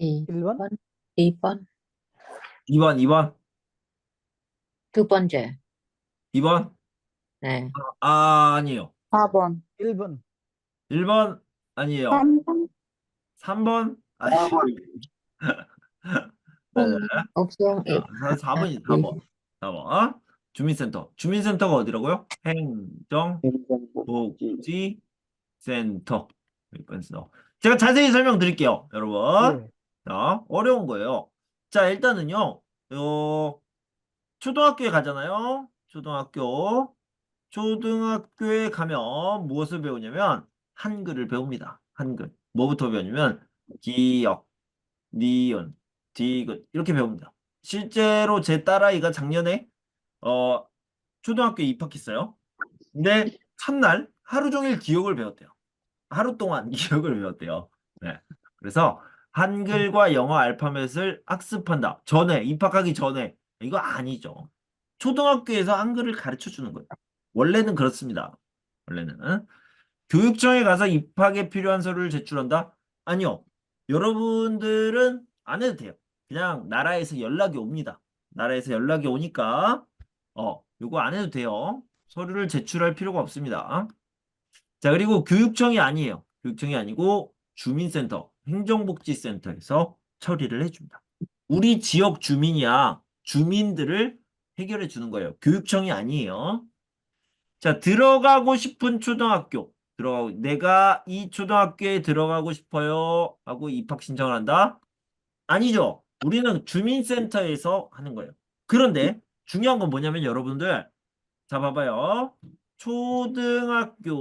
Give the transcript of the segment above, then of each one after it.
2번, 1번, 2번, 2번, 2번, 두 번째. 2번. 네. 아, 아니에요. 4번, 1번, 1번 아니에요. 3번, 3번 아니에요. 네, 네. 없어. 예. 4번이 4번. 4번. 주민센터. 주민센터가 어디라고요? 행정 복지센터. 센터. 제가 자세히 설명드릴게요, 여러분. 네. 자, 어려운 거예요. 자, 일단은요, 어, 초등학교에 가잖아요. 초등학교. 초등학교에 가면 무엇을 배우냐면, 한글을 배웁니다. 한글. 뭐부터 배우냐면, 기역, 니은, 디귿, 이렇게 배웁니다. 실제로 제 딸아이가 작년에, 어, 초등학교에 입학했어요. 근데 첫날 하루 종일 기억을 배웠대요. 하루 동안 기억을 배웠대요. 네. 그래서 한글과 영어 알파벳을 학습한다. 전에, 입학하기 전에. 이거 아니죠. 초등학교에서 한글을 가르쳐 주는 거예요. 원래는 그렇습니다. 원래는. 교육청에 가서 입학에 필요한 서류를 제출한다? 아니요. 여러분들은 안 해도 돼요. 그냥 나라에서 연락이 옵니다. 나라에서 연락이 오니까, 어, 요거 안 해도 돼요. 서류를 제출할 필요가 없습니다. 자, 그리고 교육청이 아니에요. 교육청이 아니고 주민센터, 행정복지센터에서 처리를 해줍니다. 우리 지역 주민이야. 주민들을 해결해 주는 거예요. 교육청이 아니에요. 자, 들어가고 싶은 초등학교. 들어가고, 내가 이 초등학교에 들어가고 싶어요. 하고 입학 신청을 한다? 아니죠. 우리는 주민센터에서 하는 거예요. 그런데 중요한 건 뭐냐면 여러분들, 자, 봐봐요. 초등학교,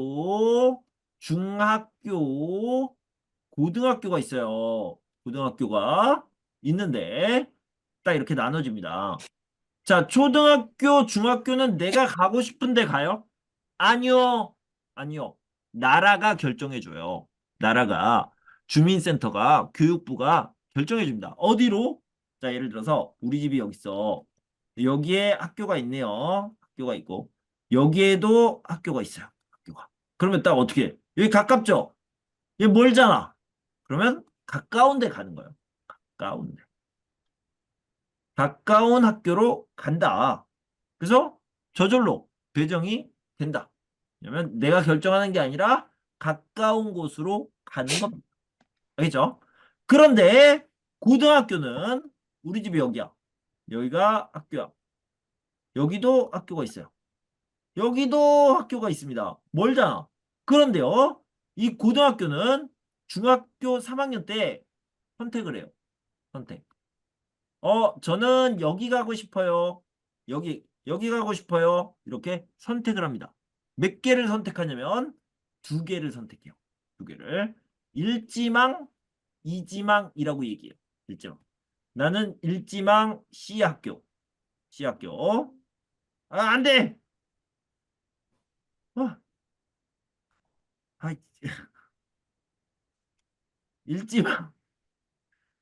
중학교, 고등학교가 있어요. 고등학교가 있는데 딱 이렇게 나눠집니다. 자, 초등학교, 중학교는 내가 가고 싶은데 가요? 아니요. 아니요. 나라가 결정해 줘요. 나라가 주민센터가 교육부가 결정해 줍니다. 어디로? 자, 예를 들어서 우리 집이 여기 있어. 여기에 학교가 있네요. 학교가 있고 여기에도 학교가 있어요. 학교가. 그러면 딱 어떻게 해? 여기 가깝죠? 얘 멀잖아. 그러면 가까운 데 가는 거예요. 가까운 데. 가까운 학교로 간다. 그래서 저절로 배정이 된다. 왜냐면 내가 결정하는 게 아니라 가까운 곳으로 가는 겁니다. 알겠죠? 그런데 고등학교는 우리 집이 여기야. 여기가 학교야. 여기도 학교가 있어요. 여기도 학교가 있습니다. 멀잖아. 그런데요, 이 고등학교는 중학교 3학년 때 선택을 해요. 선택. 어, 저는 여기 가고 싶어요. 여기, 여기 가고 싶어요. 이렇게 선택을 합니다. 몇 개를 선택하냐면 두 개를 선택해요. 두 개를. 일지망, 이지망이라고 얘기해요. 일지망. 나는 일지망 C학교. C학교. 아, 안 돼! 어. 아 이, 일지망.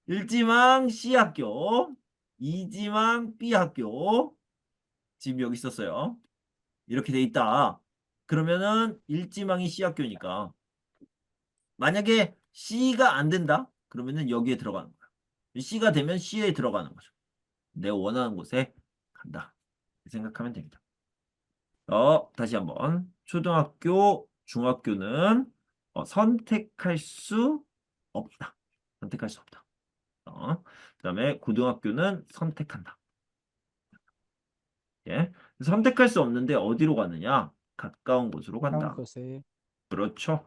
일지망 C학교. 이지망 B학교. 지금 여기 있었어요. 이렇게 돼 있다. 그러면은 일지망이 C학교니까. 만약에 C가 안 된다? 그러면은 여기에 들어가는 거야. C가 되면 C에 들어가는 거죠. 내가 원하는 곳에 간다. 생각하면 됩니다. 어, 다시 한번. 초등학교, 중학교는 어, 선택할 수 없다. 선택할 수 없다. 어, 그 다음에 고등학교는 선택한다. 예. 선택할 수 없는데 어디로 가느냐? 가까운 곳으로 간다. 다음 그렇죠.